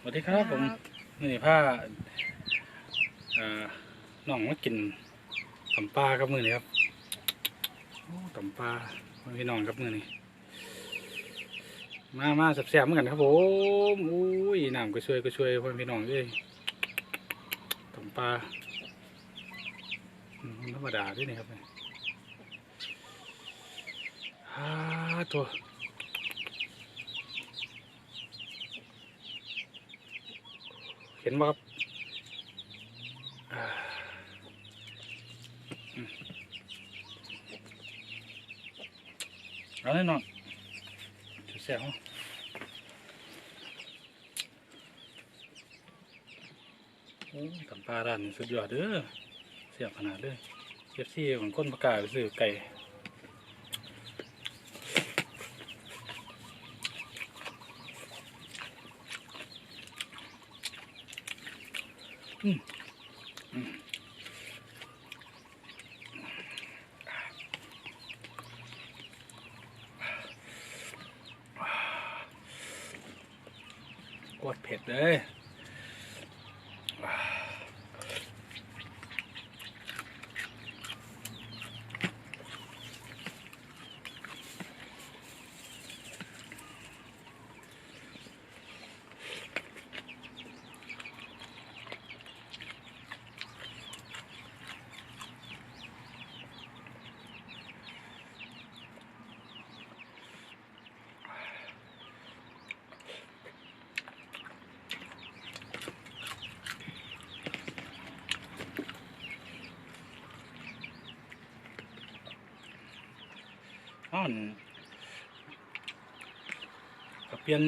สวัสดีครับผมนี่ผ้าอ่าน้องมากินตำปลาครับมือนี้ครับโอ้ตำปลาพี่น้องครับมือนี้มามาแซ่บๆเหมือนกันครับผมอุ้ยน้ำก็ช่วยก็ช่วยพ่อพี่น้องด้วยตำปลาอืมธรรมดาด้วยนี่ครับเนี่ยฮ่าตัว ห็นบ่ครับอ่าอืมเอาเลยน้องจะเสียห้องโอ้ตำปลาร้านสุดยอดเด้อเสียบขนาดเลยเอฟซีของคนประกาศไปซื้อไก่ กดเผ็ดเลย อ่อนก็เปลี่ยน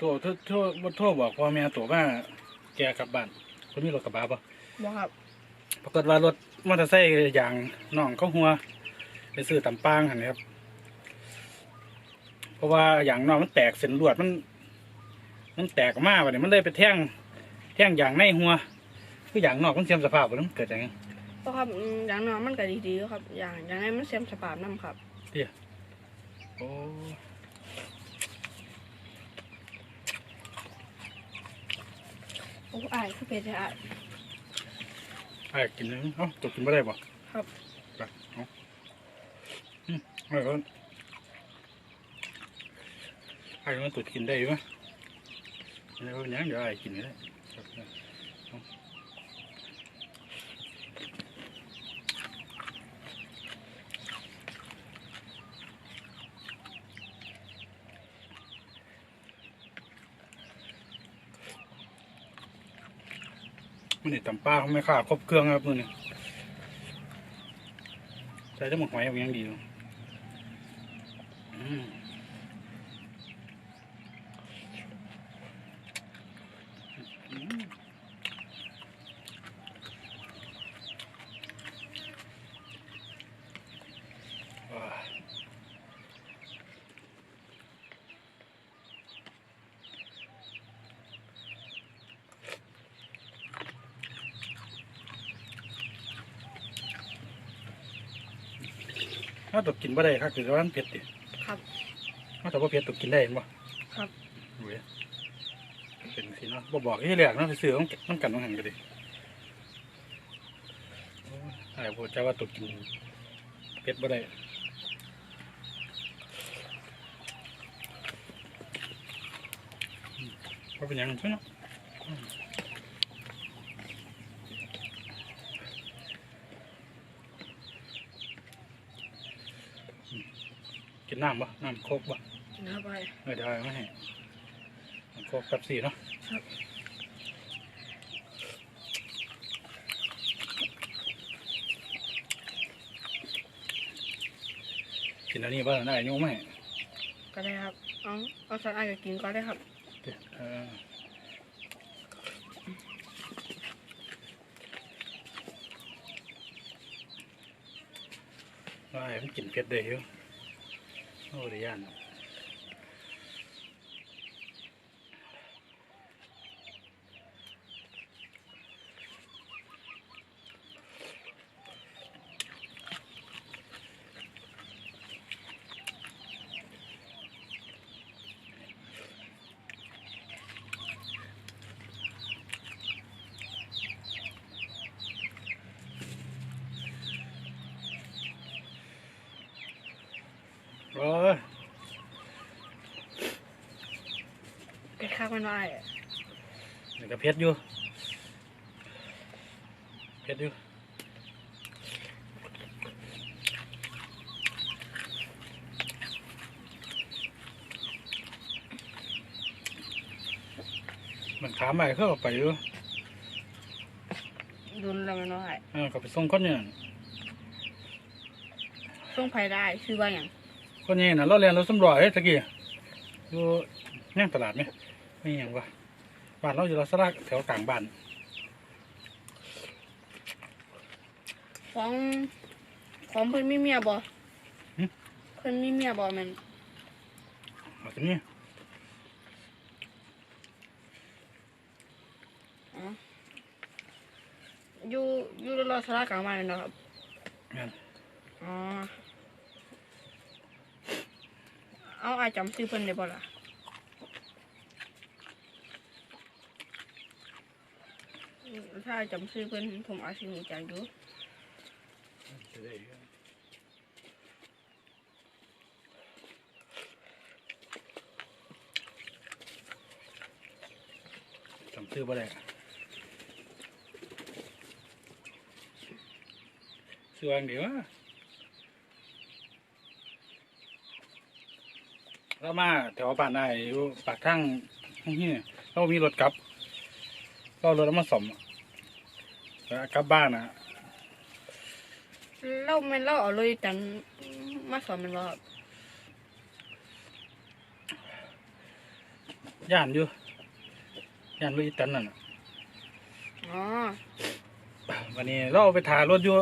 ตัวโทษโทษบ่โทษบอกพ่อแม่ตัวว่าแกกลับบ้านคนมีรถกระบะปะบ่ครับปรากฏว่ารถมอเตอร์ไซค์อย่างน้องเขาหัว ไปซื้อตำปางหันนะครับ เพราะว่าอย่างน้องมันแตกเส้นลวดมัน มันแตกออกมาวันนี้มันเลยไปแท่งแท่งอย่างในหัว คืออย่างนอกมันเสียมสภาพบ่แล้วมันเกิดจากหยัง เพราะครับอืมอย่างน้อยมันก็ดีๆอยู่ครับ อย่างอย่างไรมันเสียมสภาพน้ำครับโอ้โอ้อายคือเป็นจะอาย ไอ้กินเลยเอ้าตัวกินไม่ได้บ่ครับ ไปเอาอืมไม่ก็ไอ้มันตัวกินได้ไหมแล้วยังเดี๋ยวไอ้กินไม่ได้ครับเอา นนี่ตำปลาเขาไม่ขาดครบเครื่องครับมือนี่ใส่ได้หมดหอยอย่างดีเลยอืมอืมว้า ถ้าตกกินบ่ได้ครับคือว่ามันเผ็ดดิครับถ้าแต่ว่าเผ็ดตกกินได้เห็นบ่ครับเว้ยเป็นสิเนาะบ่บอกที่แรกเนาะไปซื้อต้องต้องกันต้องหันกันดิโอ้ยไอ้พวกเจ้าว่าตกกินเผ็ดบ่ได้อืมว่าเป็นหยังใช่เนาะอืม กินน้ำบ่น้ำโคกบ่นะครับไปเออเดี๋ยวเอามาให้น้ำโคกกับสีเนาะครับกินอันนี้บ้างได้ยุ่งไหมก็ได้ครับ เอาเอาสัตว์อายก็กินก็ได้ครับเดี๋ยวเออว่าให้มันกินเผ็ดได้อยู่ โอ้ยเผ็ดคักมันว่าไอ้นี่ก็เผ็ดอยู่เผ็ดอยู่มันขาใหม่เข้าไปอยู่ดุนแล้วมันว่อยอ่าก็ไปส่งอนเนี่ยส่งไผได้ชื่อว่าอย่าง คนนี้น่ะเราเรียนรถสำรวจเฮ้ยตะกี้อยู่ย่างตลาดไหมไม่ยังวะบ้านเราอยู่เราสลากแถวกลางบ้านของของเพิ่นมีเมียบ่เพิ่นมีเมียบ่แม่นมาที่นี่อ๋ออยู่อยู่รอสลากลางบ้านนั่นเนาะครับงั้นอ๋อ เอาอายจำชื่อเพิ่นได้บ่ล่ะถ้าอ้ายจำชื่อเพิ่นผมอาจสิรู้จักอยู่จำชื่อบ่ได้ชื่อวาอังเดียว เรามาแถวบ้านนายอยู่ปากทางนี่เรามีรถกลับเราเอารถเอามาส่อมแล้วกลับบ้านนะเราแม่นเราเอาเลยจันมาสอนแมันบ่ครับย่านอยู่ย่านลุยตันนั่นน่ะอ๋อวันนี้เราเอาไปถ่ายรถอยู่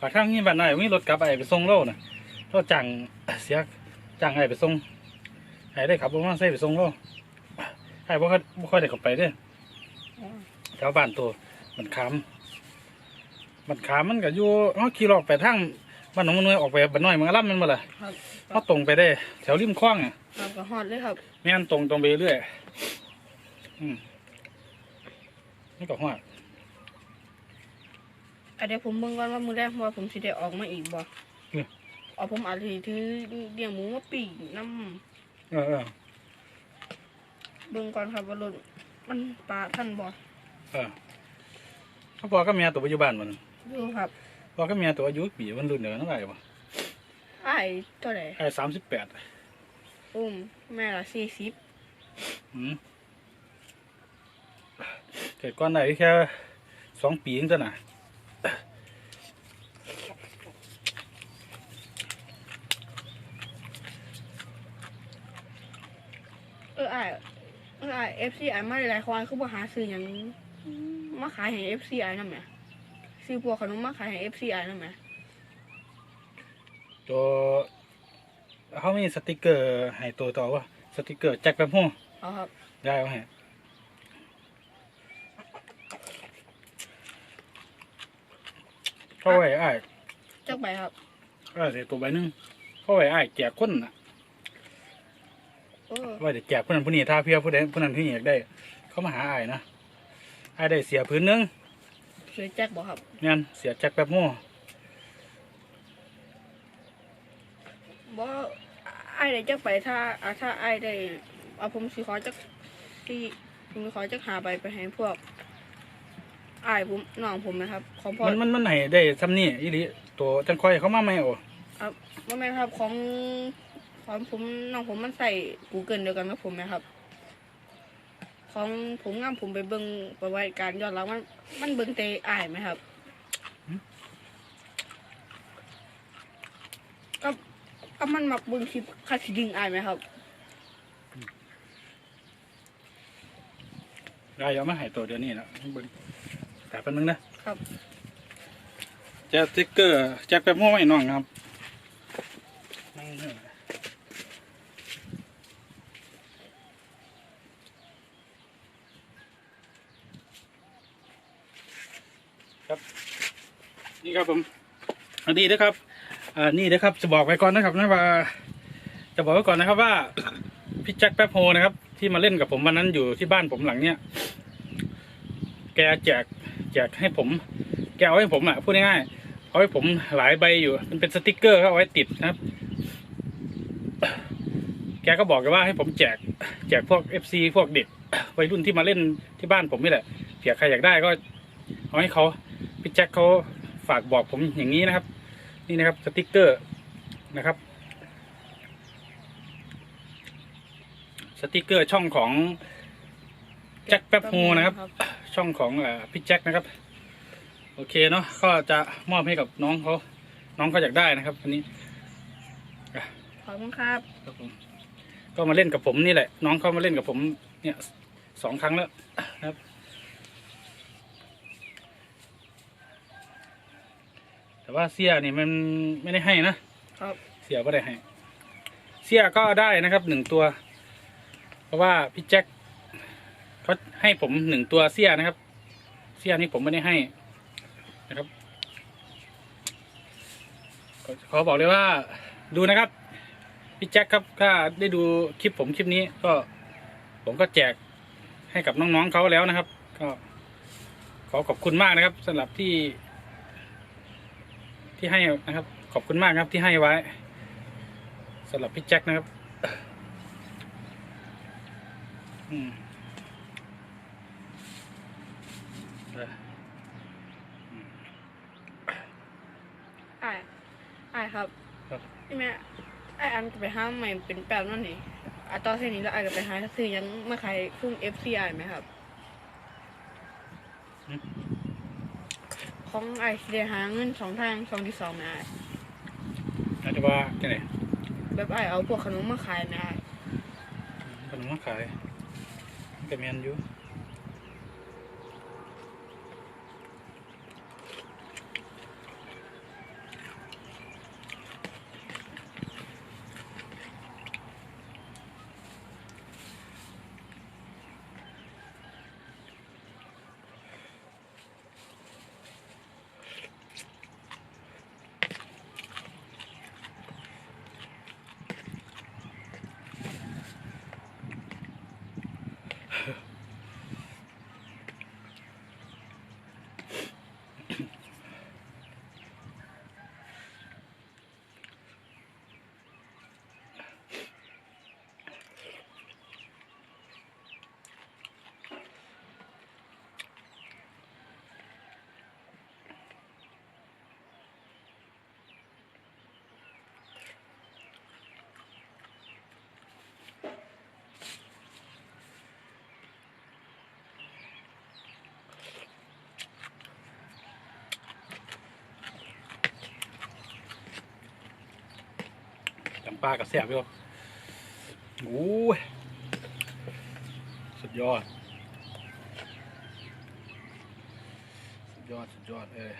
ปากทางนี่บ้านนายมีรถกลับไอ้ไปส่งเราน่ะเราจังเสียจังไอ้ไปส่ง ไอ้ได้ขับรถมาใส่ไปส่งเราไอ้บ่ค่อยบ่ค่อยได้เข้าไปเด้ออ๋อแถวบ้านตัวมันขามมันขามมันก็อยู่เฮาขี่รถไปทางบ้านหนองมะนวยออกไปบ้านน้อยมันก็รับมันบ่ล่ะครับเฮาตรงไปได้ แถวริมคลองอะครับก็ฮอดเลยครับแม่นตรงตรงไปเรื่อยอืมนี่ก็ฮอดอันเดี๋ยวผมเบิ่งก่อนว่ามื้อแรกว่าผมสิได้ออกมาอีกบ่เอาผมอาจสิถือเลี้ยงหมูมาปีกน้ำ เออเออเบิ่งก่อนครับว่ารถมันปลาท่านบ่เออเขาบอกก็เมียตัวปัจจุบันมันอยู่ครับบอกก็เมียตัวอายุปีมันรุ่นเดียวนั่นไงวะอ้ายเท่าไหร่ไอ้สามสิบแปดอุ้มแม่ละสี่สิบอืมเกิดก่อนได้แค่สองปีเองจ้ะน่ะ เอออ้าย เอออ้าย FC อ้ายมาหลายๆควายคือบ่หาซื้อหยังมาขายให้ FC อ้ายนำแหมซื้อพวกขนมมาขายให้ FC อ้ายนำแหมตัวเขามีสติกเกอร์ให้ตัวต่อว่าสติกเกอร์แจ็คแบบหัวเอาครับได้เอาให้เข้าไว้อ้ายจักใบครับเออเดี๋ยวตัวใบหนึงเข้าไว้อ้ายแจกคนน่ะเออ ว่าจะแจกผู้นั้นผู้นี้ถ้าเพียผู้ใดผู้นั้นผู้นี้อยากได้ เขามาหาอ้ายนะอ้ายได้เสียพื้นหนึงเสือแจ็คบ่ครับงั้นเสียแจ็คแบบหัวบ่อ้ายได้จักใบถ้าอ่าถ้าอ้ายได้เอาผมสิขอจักที่ผมสิขอจักหาใบไปให้พวกอ้ายผมน้องผมนะครับของพ่อมันมันมันไหนได้ซ้ำนี่อีหลีตัวจังค่อยเขามาไหมโอ้ครับว่าแม่นครับของ ของผมน้องผมมันใส่ Google เดียวกันกับผมไหมครับ ของผมงามผมไปเบิ่งประวัติการย้อนหลังมันมันเบิ่งเตอ้ายไหมครับก็ก็มันมักเบิ่งคลิปคาสิดึงอ้ายไหมครับได้เอามาให้ตัวเดี๋ยวนี้นะเบิ่งแต่แป๊บนึงนะครับ แจ็คสติ๊กเกอร์แจ็คแบบหัวไว้น้องครับนั่งเถอะ ครับ นี่ครับผมอันนี้นะครับอ่านี่นะครับจะบอกไว้ก่อนนะครับนะว่าจะบอกไว้ก่อนนะครับว่าพี่แจ็คแป๊บโฮนะครับ ที่มาเล่นกับผมวันนั้นอยู่ที่บ้านผมหลังเนี้ยแกแจกแจกให้ผม แกเอาให้ผมอะพูดง่ายๆเอาให้ผมหลายใบอยู่ มันเป็นสติกเกอร์เขาเอาไว้ติดนะครับ แกก็บอกกันว่าให้ผมแจก แจกพวกเอฟซีพวกเด็กวัยรุ่นที่มาเล่นที่บ้านผมนี่แหละเผื่อใครอยากได้ก็เอาให้เขา พี่แจ็คเขาฝากบอกผมอย่างนี้นะครับ นี่นะครับสติกเกอร์นะครับสติกเกอร์ช่องของแจ็คแป๊บโฮนะครับ ช่องของเอ่อพี่แจ็คนะครับ โอเคเนาะก็จะมอบให้กับน้องเขาน้องเขาอยากได้นะครับอันนี้ขอบคุณครับครับผมก็มาเล่นกับผมนี่แหละ น้องเขามาเล่นกับผม เนี่ยสองครั้งแล้วนะครับ แต่ ว่าเสียนี่มันไม่ได้ให้นะครับเสียก็ได้ให้ เสียก็ได้นะครับหนึ่งตัว เพราะว่าพี่แจ็คเขาให้ผมหนึ่งตัวเสียนะครับ เสียนี่ผมไม่ได้ให้นะครับก็ขอบอกเลยว่าดูนะครับพี่แจ็คครับถ้าได้ดูคลิปผมคลิปนี้ ก็ ผมก็แจกให้กับน้องๆเขาแล้วนะครับ ก็ขอขอบคุณมากนะครับสำหรับที่ ที่ให้นะครับ ขอบคุณมากครับที่ให้ไว้สำหรับพี่แจ็คนะครับอืมเออไอ้ไอ้ายครับครับนี่แม่ไอ้ายอันจะไปห้ามใหม่เป็นแป๊บนั่นนี่อะตอนเส้นนี้แล้วไอ้ายก็ไปหาซื้อยังมาขายคุ้ง FCI ไหมครับ ของไอ้ายสิได้หาเงินสองทางสองที่สองนะอ้ายอาจจะว่าจะไหนแบบไอ้ายเอาพวกขนมมาขายนะอ้ายขนมมาขายก็แมนอยู่ ปลากับแสบอยู่โอ้ยสุดยอด สุดยอด สุดยอด เออ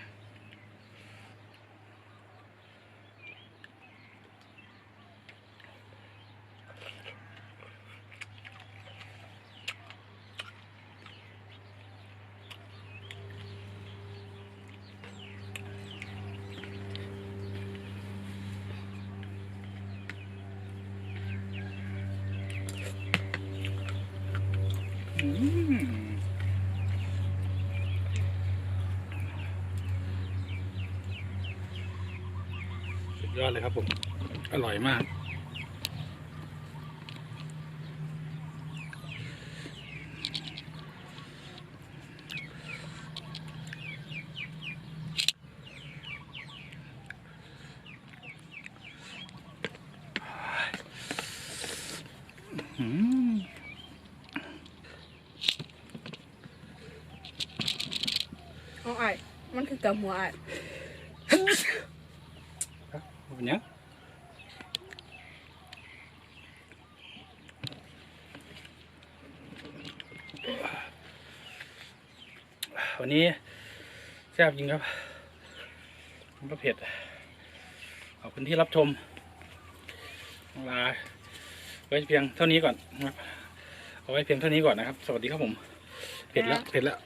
ยอดเลยครับผม อร่อยมาก อืมเอาไอ้มันคือกับหัวไอ้ เป็นยังวันนี้แซ่บจริงครับมันก็เผ็ดขอบคุณที่รับชมลาไว้เพียงเท่านี้ก่อนนะครับเอาไว้เพียงเท่านี้ก่อนนะครับ สวัสดีครับผมเผ็ดแล้วเผ็ดแล้ว